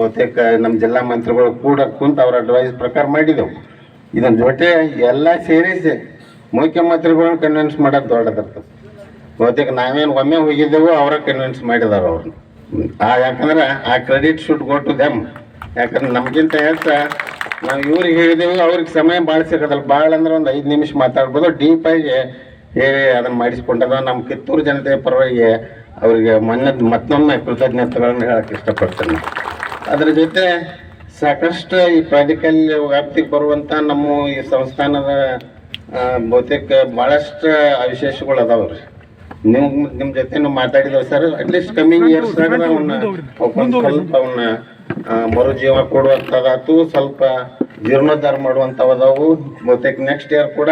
ಬಹುತೇಕ ನಮ್ಮ ಜಿಲ್ಲಾ ಮಂತ್ರಿಗಳು ಕೂಡ ಕುಂತು ಅವ್ರ ಅಡ್ವೈಸ್ ಪ್ರಕಾರ ಮಾಡಿದೆವು. ಇದನ್ನ ಜೊತೆ ಎಲ್ಲ ಸೇರಿಸಿ ಮುಖ್ಯಮಂತ್ರಿಗಳನ್ನ ಕನ್ವಿನ್ಸ್ ಮಾಡೋದು ದೊಡ್ಡದಿರ್ತದೆ. ಬಹುತೇಕ ನಾವೇನು ಒಮ್ಮೆ ಹೋಗಿದ್ದೆವು ಅವರ ಕನ್ವಿನ್ಸ್ ಮಾಡಿದಾರ ಅವ್ರನ್ನ. ಆ ಯಾಕಂದ್ರೆ ಆ credit should go to them ಯಾಕಂದ್ರೆ ನಮಗಿಂತ ಹೆಚ್ಚು ನಾವು ಇವ್ರಿಗೆ ಹೇಳಿದೆವು, ಅವ್ರಿಗೆ ಸಮಯ ಭಾಳ ಸಿಗೋದಲ್ಲ ಭಾಳ ಅಂದ್ರೆ ಒಂದು ಐದು ನಿಮಿಷ ಮಾತಾಡ್ಬೋದು ಡೀಪಾಗಿ ಹೇಳಿ ಅದನ್ನು ಮಾಡಿಸ್ಕೊಂಡದ. ನಮ್ಮ ಕಿತ್ತೂರು ಜನತೆ ಪರವಾಗಿ ಅವರಿಗೆ ಮೊನ್ನೆ ಮತ್ತೊಮ್ಮೆ ಕೃತಜ್ಞತೆಗಳನ್ನು ಹೇಳಕ್ಕೆ ಇಷ್ಟಪಡ್ತೇನೆ. ಅದ್ರ ಜೊತೆ ಸಾಕಷ್ಟು ಈ ಪ್ರಾಜೆಕ್ಟಲ್ಲಿ ವ್ಯಾಪ್ತಿಗೆ ಬರುವಂಥ ನಮ್ಮ ಈ ಸಂಸ್ಥಾನದ ಬಹುತೇಕ ಭಾಳಷ್ಟು ವಿಶೇಷಗಳು ಅದಾವ ರೀ. ನೀವು ನಿಮ್ಮ ಜೊತೆ ಮಾತಾಡಿದ್ವಿ ಸರ್. ಅಟ್ಲೀಸ್ಟ್ ಕಮ್ಮಿಂಗ್ ಇಯರ್ಸ್ ಅವನ್ನ ಸ್ವಲ್ಪ ಅವನ್ನ ಮರುಜೀವ ಕೊಡುವಂಥದ್ದಾತು ಸ್ವಲ್ಪ ಜೀರ್ಣೋದ್ಧಾರ ಮಾಡುವಂಥವು ಅದಾವು ಬಹುತೇಕ ನೆಕ್ಸ್ಟ್ ಇಯರ್ ಕೂಡ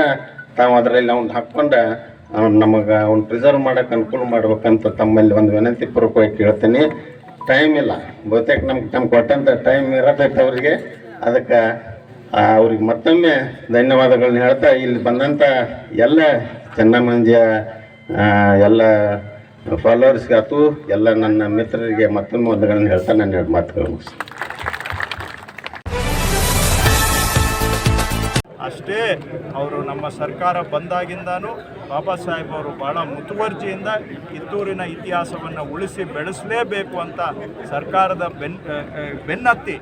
ತಾವು ಅದರಲ್ಲಿ ಅವ್ನ ಹಾಕ್ಕೊಂಡು ನಮಗೆ ಅವ್ನ ಪ್ರಿಸರ್ವ್ ಮಾಡಕ್ಕೆ ಅನುಕೂಲ ಮಾಡ್ಬೇಕಂತ ತಮ್ಮಲ್ಲಿ ಒಂದು ವಿನಂತಿ ಪೂರ್ವಕವಾಗಿ ಕೇಳ್ತೀನಿ. ಟೈಮ್ ಇಲ್ಲ. ಬಹುತೇಕ ನಮ್ಗೆ ನಮ್ಗೆ ಕೊಟ್ಟಂಥ ಟೈಮ್ ಇರತೈತೆ ಅವರಿಗೆ. ಅದಕ್ಕೆ ಅವ್ರಿಗೆ ಮತ್ತೊಮ್ಮೆ ಧನ್ಯವಾದಗಳನ್ನ ಹೇಳ್ತಾ ಇಲ್ಲಿ ಬಂದಂಥ ಎಲ್ಲ ಚೆನ್ನಮಂಜಿಯ ಆ, ಎಲ್ಲ ಫಾಲೋವರ್ಸ್ಗೆ ಆತು ಎಲ್ಲ ನನ್ನ ಮಿತ್ರರಿಗೆ ಮತ್ತೊಮ್ಮೆ ಒಂದುಗಳನ್ನ ಹೇಳ್ತಾ ನಾನು ಮಾತುಗಳು ಅಷ್ಟೇ ಅವರು ನಮ್ಮ ಸರ್ಕಾರ ಬಂದಾಗಿಂದನೂ ಬಾಬಾ ಸಾಹೇಬ್ ಅವರು ಬಹಳ ಮುತುವರ್ಜಿಯಿಂದ ಕಿತ್ತೂರಿನ ಇತಿಹಾಸವನ್ನು ಉಳಿಸಿ ಬೆಳೆಸಲೇಬೇಕು ಅಂತ ಸರ್ಕಾರದ ಬೆನ್ ಬೆನ್ನತ್ತಿ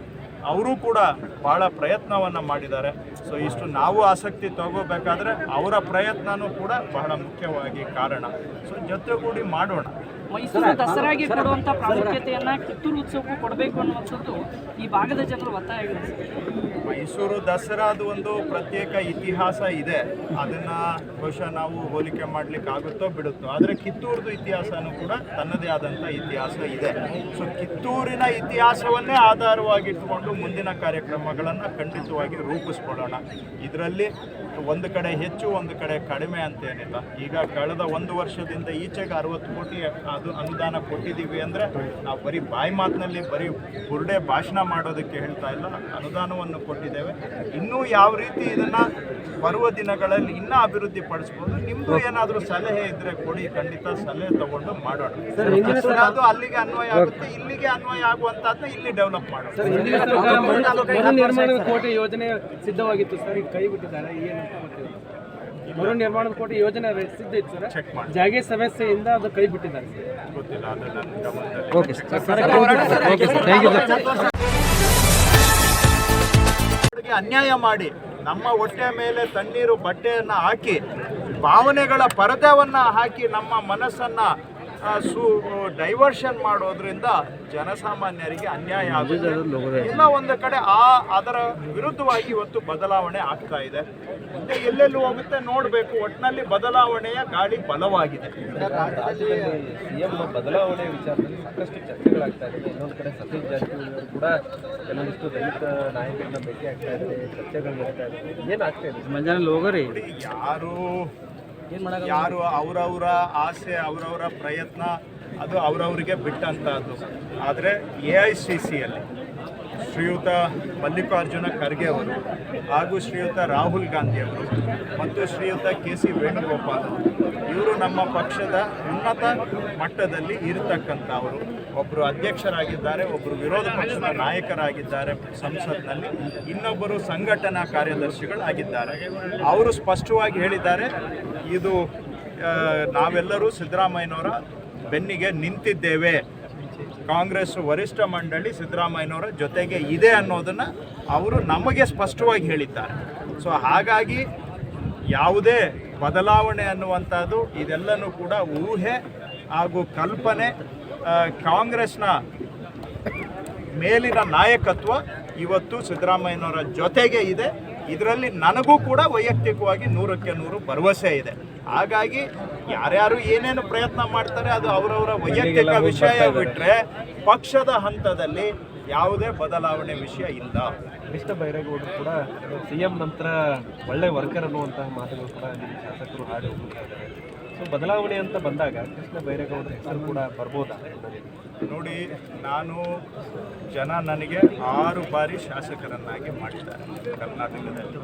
ಅವರು ಕೂಡ ಭಾಳ ಪ್ರಯತ್ನವನ್ನು ಮಾಡಿದ್ದಾರೆ. ಸೊ ಇಷ್ಟು ನಾವು ಆಸಕ್ತಿ ತಗೋಬೇಕಾದ್ರೆ ಅವರ ಪ್ರಯತ್ನನೂ ಕೂಡ ಬಹಳ ಮುಖ್ಯವಾಗಿ ಕಾರಣ. ಸೊ ಜೊತೆಗೂಡಿ ಮಾಡೋಣ. ಮೈಸೂರು ದಸರಾಗೆ ಕೊಡುವಂಥ ಪ್ರಾಮುಖ್ಯತೆಯನ್ನು ಕಿತ್ತೂರು ಉತ್ಸವಕ್ಕೂ ಕೊಡಬೇಕು ಅನ್ನುವಂಥದ್ದು ಈ ಭಾಗದ ಜನರು ಒತ್ತಾಯ ಆಗಿದೆ ಮೈಸೂರು ದಸರಾದ ಒಂದು ಪ್ರತ್ಯೇಕ ಇತಿಹಾಸ ಇದೆ. ಅದನ್ನ ಬಹುಶಃ ನಾವು ಹೋಲಿಕೆ ಮಾಡ್ಲಿಕ್ಕೆ ಆಗುತ್ತೋ ಬಿಡುತ್ತೋ, ಆದರೆ ಕಿತ್ತೂರ್ದು ಇತಿಹಾಸನೂ ಕೂಡ ತನ್ನದೇ ಆದಂಥ ಇತಿಹಾಸ ಇದೆ. ಸೊ ಕಿತ್ತೂರಿನ ಇತಿಹಾಸವನ್ನೇ ಆಧಾರವಾಗಿಟ್ಟುಕೊಂಡು ಮುಂದಿನ ಕಾರ್ಯಕ್ರಮಗಳನ್ನು ಖಂಡಿತವಾಗಿ ರೂಪಿಸ್ಕೊಳ್ಳೋಣ. ಇದರಲ್ಲಿ ಒಂದು ಕಡೆ ಹೆಚ್ಚು, ಒಂದು ಕಡೆ ಕಡಿಮೆ ಅಂತೇನಿಲ್ಲ. ಈಗ ಕಳೆದ ಒಂದು ವರ್ಷದಿಂದ ಈಚೆಗೆ ಅರವತ್ತು ಕೋಟಿ ಅದು ಅನುದಾನ ಕೊಟ್ಟಿದ್ದೀವಿ ಅಂದರೆ ನಾವು ಬರೀ ಬಾಯಿ ಮಾತಿನಲ್ಲಿ ಬರೀ ಬುರುಡೆ ಭಾಷಣ ಮಾಡೋದಕ್ಕೆ ಹೇಳ್ತಾ ಇಲ್ಲ. ಅನುದಾನವನ್ನು ಕೊಟ್ಟಿದ್ದೇವೆ ಇನ್ನೂ ಯಾವ ರೀತಿ ಇದನ್ನು ಬರುವ ದಿನಗಳಲ್ಲಿ ಇನ್ನೂ ಅಭಿವೃದ್ಧಿ ಪಡಿಸ್ಬೋದು ನಿಮ್ಮದು ಏನಾದರೂ ಸಲಹೆ ಇದ್ದರೆ ಕೊಡಿ ಖಂಡಿತ ಸಲಹೆ ತಗೊಂಡು ಮಾಡೋಣ ಅದು ಅಲ್ಲಿಗೆ ಅನ್ವಯ ಆಗುತ್ತೆ ಇಲ್ಲಿಗೆ ಅನ್ವಯ ಆಗುವಂತಹದ್ದು ಇಲ್ಲಿ ಡೆವಲಪ್ ಮಾಡೋಣ ಕೋಟೆ ಯೋಜನೆ ಸಿದ್ಧವಾಗಿತ್ತು ಸರ್ ಈಗ ಕೈ ಬಿಟ್ಟಿದ್ದಾರೆ ಮರು ನಿರ್ಮಾಣದ ಕೋಟೆ ಯೋಜನೆ ಸಿದ್ಧ ಇತ್ತು ಸರ್ ಚೆಕ್ ಮಾಡಿ ಜಾಗೆ ಸಮಸ್ಯೆಯಿಂದ ಅದು ಕೈ ಬಿಟ್ಟಿದ್ದಾರೆ ಸರ್ ಗೊತ್ತಿಲ್ಲ ಅನ್ಯಾಯ ಮಾಡಿ ನಮ್ಮ ಹೊಟ್ಟೆ ಮೇಲೆ ತಣ್ಣೀರು ಬಟ್ಟೆಯನ್ನು ಹಾಕಿ ಭಾವನೆಗಳ ಪರದೆಯನ್ನು ಹಾಕಿ ನಮ್ಮ ಮನಸ್ಸನ್ನ ಸು ಡೈವರ್ಷನ್ ಮಾಡೋದ್ರಿಂದ ಜನಸಾಮಾನ್ಯರಿಗೆ ಅನ್ಯಾಯ ಆಗುತ್ತೆ. ಇಲ್ಲ ಒಂದು ಕಡೆ ಆ ಅದರ ವಿರುದ್ಧವಾಗಿ ಇವತ್ತು ಬದಲಾವಣೆ ಆಗ್ತಾ ಇದೆ. ಮುಂದೆ ಎಲ್ಲೆಲ್ಲಿ ಹೋಗುತ್ತೆ ನೋಡಬೇಕು ಒಟ್ಟಿನಲ್ಲಿ ಬದಲಾವಣೆಯ ಗಾಳಿ ಬಲವಾಗಿದೆ. ಸಿಎಂ ಬದಲಾವಣೆ ವಿಚಾರದಲ್ಲಿ ಸಾಕಷ್ಟು ಚರ್ಚೆಗಳಾಗ್ತಾ ಇದೆ. ಇನ್ನೊಂದು ಕಡೆ ಸತೀಶ್ ಜಾರಕಿಹೊಳಿ ಅವರು ಕೂಡ ಕೆಲವೊಂದಿಷ್ಟು ದಲಿತ ನಾಯಕರನ್ನ ಭೇಟಿ ಆಗ್ತಾ ಇದೆ ಚರ್ಚೆಗಳು ನಡೀತಾ ಇದೆ. ಏನಾಗ್ತಾ ಇದೆ? ಮಂಜಾನಲ್ಲಿ ಹೋಗೋರಿ ಯಾರು ಯಾರು ಅವರವರ ಆಸೆ, ಅವರವರ ಪ್ರಯತ್ನ, ಅದು ಅವರವರಿಗೆ ಬಿಟ್ಟಂತಹದ್ದು. ಆದರೆ ಎ ಐ ಸಿ ಸಿಯಲ್ಲಿ ಶ್ರೀಯುತ ಮಲ್ಲಿಕಾರ್ಜುನ ಖರ್ಗೆ ಅವರು ಹಾಗೂ ಶ್ರೀಯುತ ರಾಹುಲ್ ಗಾಂಧಿ ಅವರು ಮತ್ತು ಶ್ರೀಯುತ ಕೆ ಸಿ ವೇಣುಗೋಪಾಲ್ ಇವರು ನಮ್ಮ ಪಕ್ಷದ ಉನ್ನತ ಮಟ್ಟದಲ್ಲಿ ಇರತಕ್ಕಂಥವರು. ಒಬ್ಬರು ಅಧ್ಯಕ್ಷರಾಗಿದ್ದಾರೆ ಒಬ್ಬರು ವಿರೋಧ ಪಕ್ಷದ ನಾಯಕರಾಗಿದ್ದಾರೆ ಸಂಸತ್ನಲ್ಲಿ. ಇನ್ನೊಬ್ಬರು ಸಂಘಟನಾ ಕಾರ್ಯದರ್ಶಿಗಳಾಗಿದ್ದಾರೆ. ಅವರು ಸ್ಪಷ್ಟವಾಗಿ ಹೇಳಿದ್ದಾರೆ ಇದು ನಾವೆಲ್ಲರೂ ಸಿದ್ದರಾಮಯ್ಯನವರ ಬೆನ್ನಿಗೆ ನಿಂತಿದ್ದೇವೆ. ಕಾಂಗ್ರೆಸ್ ವರಿಷ್ಠ ಮಂಡಳಿ ಸಿದ್ದರಾಮಯ್ಯನವರ ಜೊತೆಗೆ ಇದೆ ಅನ್ನೋದನ್ನು ಅವರು ನಮಗೆ ಸ್ಪಷ್ಟವಾಗಿ ಹೇಳಿದ್ದಾರೆ. ಸೊ ಹಾಗಾಗಿ ಯಾವುದೇ ಬದಲಾವಣೆ ಅನ್ನುವಂಥದ್ದು ಇದೆಲ್ಲನೂ ಕೂಡ ಊಹೆ ಹಾಗೂ ಕಲ್ಪನೆ ಕಾಂಗ್ರೆಸ್ನ ಮೇಲಿನ ನಾಯಕತ್ವ ಇವತ್ತು ಸಿದ್ದರಾಮಯ್ಯನವರ ಜೊತೆಗೆ ಇದೆ. ಇದರಲ್ಲಿ ನನಗೂ ಕೂಡ ವೈಯಕ್ತಿಕವಾಗಿ ನೂರಕ್ಕೆ ನೂರು ಭರವಸೆ ಇದೆ. ಹಾಗಾಗಿ ಯಾರ್ಯಾರು ಏನೇನು ಪ್ರಯತ್ನ ಮಾಡ್ತಾರೆ ಅದು ಅವರವರ ವೈಯಕ್ತಿಕ ವಿಷಯ ಬಿಟ್ಟರೆ ಪಕ್ಷದ ಹಂತದಲ್ಲಿ ಯಾವುದೇ ಬದಲಾವಣೆ ವಿಷಯ ಇಲ್ಲ. ಕೃಷ್ಣ ಬೈರೇಗೌಡರು ಕೂಡ ಸಿಎಂ ನಂತರ ಒಳ್ಳೆ ವರ್ಕರ್ ಅನ್ನುವಂತಹ ಮಾತುಗಳು ಕೂಡ ಶಾಸಕರು ಹಾಡಿ ಹೋಗ್ತಾ ಇದ್ದಾರೆ. ಸೊ ಬದಲಾವಣೆ ಅಂತ ಬಂದಾಗ ಕೃಷ್ಣ ಬೈರೇಗೌಡರ ಹೆಸರು ಕೂಡ ಬರ್ಬೋದಾ? ನೋಡಿ, ನಾನು ಜನ ನನಗೆ ಆರು ಬಾರಿ ಶಾಸಕರನ್ನಾಗಿ ಮಾಡಿದ್ದಾರೆ. ಕರ್ನಾಟಕದಲ್ಲಿ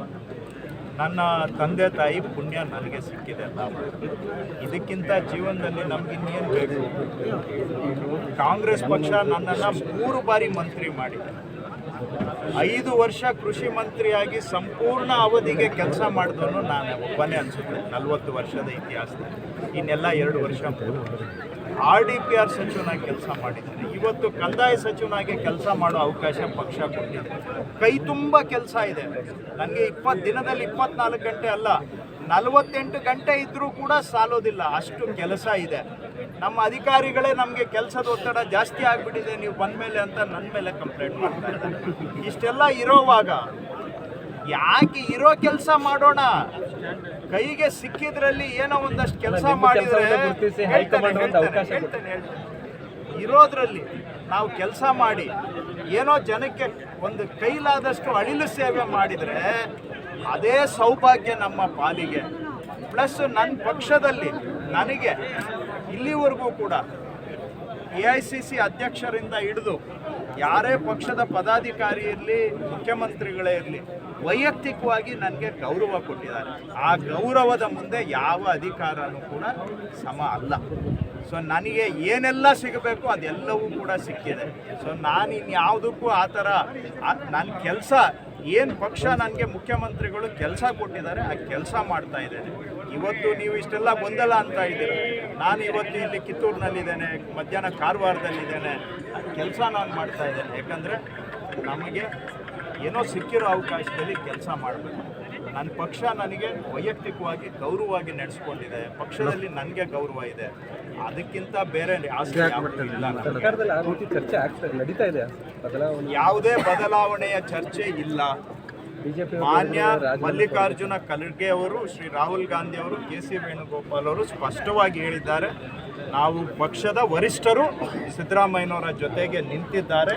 ನನ್ನ ತಂದೆ ತಾಯಿ ಪುಣ್ಯ ನನಗೆ ಸಿಕ್ಕಿದೆ ಅಂತ ಇದಕ್ಕಿಂತ ಜೀವನದಲ್ಲಿ ನಮ್ಗೆ ಇನ್ನೇನು ಬೇಕು? ಕಾಂಗ್ರೆಸ್ ಪಕ್ಷ ನನ್ನನ್ನು ಮೂರು ಬಾರಿ ಮಂತ್ರಿ ಮಾಡಿದೆ. ಐದು ವರ್ಷ ಕೃಷಿ ಮಂತ್ರಿಯಾಗಿ ಸಂಪೂರ್ಣ ಅವಧಿಗೆ ಕೆಲಸ ಮಾಡಿದವನು ನಾನು, ಒಬ್ಬನೇ ಅನಿಸುತ್ತೆ, ನಲವತ್ತು ವರ್ಷದ ಇತಿಹಾಸದಲ್ಲಿ ಇನ್ನೆಲ್ಲ ಎರಡು ವರ್ಷ ಆರ್ ಡಿ ಪಿ ಆರ್ ಸಚಿವನಾಗಿ ಕೆಲಸ ಮಾಡಿದ್ದೇನೆ. ಇವತ್ತು ಕಂದಾಯ ಸಚಿವನಾಗಿ ಕೆಲಸ ಮಾಡೋ ಅವಕಾಶ ಪಕ್ಷ ಕೊಟ್ಟಿದೆ. ಕೈ ತುಂಬ ಕೆಲಸ ಇದೆ. ನನಗೆ ಇಪ್ಪತ್ತು ದಿನದಲ್ಲಿ ಇಪ್ಪತ್ನಾಲ್ಕು ಗಂಟೆ ಅಲ್ಲ, ನಲವತ್ತೆಂಟು ಗಂಟೆ ಇದ್ದರೂ ಕೂಡ ಸಾಲೋದಿಲ್ಲ. ಅಷ್ಟು ಕೆಲಸ ಇದೆ. ನಮ್ಮ ಅಧಿಕಾರಿಗಳೇ ನಮಗೆ ಕೆಲಸದ ಒತ್ತಡ ಜಾಸ್ತಿ ಆಗಿಬಿಟ್ಟಿದೆ ನೀವು ಬಂದ ಮೇಲೆ ಅಂತ ನನ್ನ ಮೇಲೆ ಕಂಪ್ಲೇಂಟ್ ಮಾಡ್ತಾ ಇದ್ದಾರೆ. ಇಷ್ಟೆಲ್ಲ ಇರೋವಾಗ ಯಾಕೆ ಇರೋ ಕೆಲಸ ಮಾಡೋಣ? ಕೈಗೆ ಸಿಕ್ಕಿದ್ರಲ್ಲಿ ಏನೋ ಒಂದಷ್ಟು ಕೆಲಸ ಮಾಡಿದರೆ ಹೇಳ್ತೇನೆ. ಇರೋದ್ರಲ್ಲಿ ನಾವು ಕೆಲಸ ಮಾಡಿ ಏನೋ ಜನಕ್ಕೆ ಒಂದು ಕೈಲಾದಷ್ಟು ಅಳಿಲು ಸೇವೆ ಮಾಡಿದರೆ ಅದೇ ಸೌಭಾಗ್ಯ ನಮ್ಮ ಪಾಲಿಗೆ. ಪ್ಲಸ್ ನನ್ನ ಪಕ್ಷದಲ್ಲಿ ನನಗೆ ಇಲ್ಲಿವರೆಗೂ ಕೂಡ ಎ ಐ ಸಿ ಸಿ ಅಧ್ಯಕ್ಷರಿಂದ ಹಿಡಿದು ಯಾರೇ ಪಕ್ಷದ ಪದಾಧಿಕಾರಿ ಇರಲಿ, ಮುಖ್ಯಮಂತ್ರಿಗಳೇ ಇರಲಿ ವೈಯಕ್ತಿಕವಾಗಿ ನನಗೆ ಗೌರವ ಕೊಟ್ಟಿದ್ದಾರೆ. ಆ ಗೌರವದ ಮುಂದೆ ಯಾವ ಅಧಿಕಾರನೂ ಕೂಡ ಸಮ ಅಲ್ಲ. ಸೊ ನನಗೆ ಏನೆಲ್ಲ ಸಿಗಬೇಕು ಅದೆಲ್ಲವೂ ಕೂಡ ಸಿಕ್ಕಿದೆ. ಸೊ ನಾನು ಇನ್ಯಾವುದಕ್ಕೂ ಆ ಥರ ನನ್ನ ಕೆಲಸ, ಏನು ಪಕ್ಷ ನನಗೆ ಮುಖ್ಯಮಂತ್ರಿಗಳು ಕೆಲಸ ಕೊಟ್ಟಿದ್ದಾರೆ, ಆ ಕೆಲಸ ಮಾಡ್ತಾ ಇದ್ದೇನೆ. ಇವತ್ತು ನೀವು ಇಷ್ಟೆಲ್ಲ ಗೊಂದಲ ಅಂತ ಇದ್ದೀರ? ನಾನು ಇವತ್ತು ಇಲ್ಲಿ ಕಿತ್ತೂರಿನಲ್ಲಿದ್ದೇನೆ, ಮಧ್ಯಾಹ್ನ ಕಾರವಾರದಲ್ಲಿದ್ದೇನೆ. ಕೆಲಸ ನಾನು ಮಾಡ್ತಾ ಇದ್ದೇನೆ. ಯಾಕಂದರೆ ನಮಗೆ ಏನೋ ಸಿಕ್ಕಿರೋ ಅವಕಾಶದಲ್ಲಿ ಕೆಲಸ ಮಾಡಬೇಕು. ನನ್ನ ಪಕ್ಷ ನನಗೆ ವೈಯಕ್ತಿಕವಾಗಿ ಗೌರವವಾಗಿ ನಡೆಸ್ಕೊಂಡಿದೆ. ಪಕ್ಷದಲ್ಲಿ ನನಗೆ ಗೌರವ ಇದೆ. ಅದಕ್ಕಿಂತ ಬೇರೆ ಆಸೆ ಇಲ್ಲ ಯಾವುದೇ ಬದಲಾವಣೆಯ ಚರ್ಚೆ ಇಲ್ಲ. ಮಾನ್ಯ ಮಲ್ಲಿಕಾರ್ಜುನ ಖರ್ಗೆ ಅವರು ಶ್ರೀ ರಾಹುಲ್ ಗಾಂಧಿ ಅವರು ಕೆ ಸಿ ವೇಣುಗೋಪಾಲ್ ಅವರು ಸ್ಪಷ್ಟವಾಗಿ ಹೇಳಿದ್ದಾರೆ. ನಾವು ಪಕ್ಷದ ವರಿಷ್ಠರು ಸಿದ್ದರಾಮಯ್ಯನವರ ಜೊತೆಗೆ ನಿಂತಿದ್ದಾರೆ.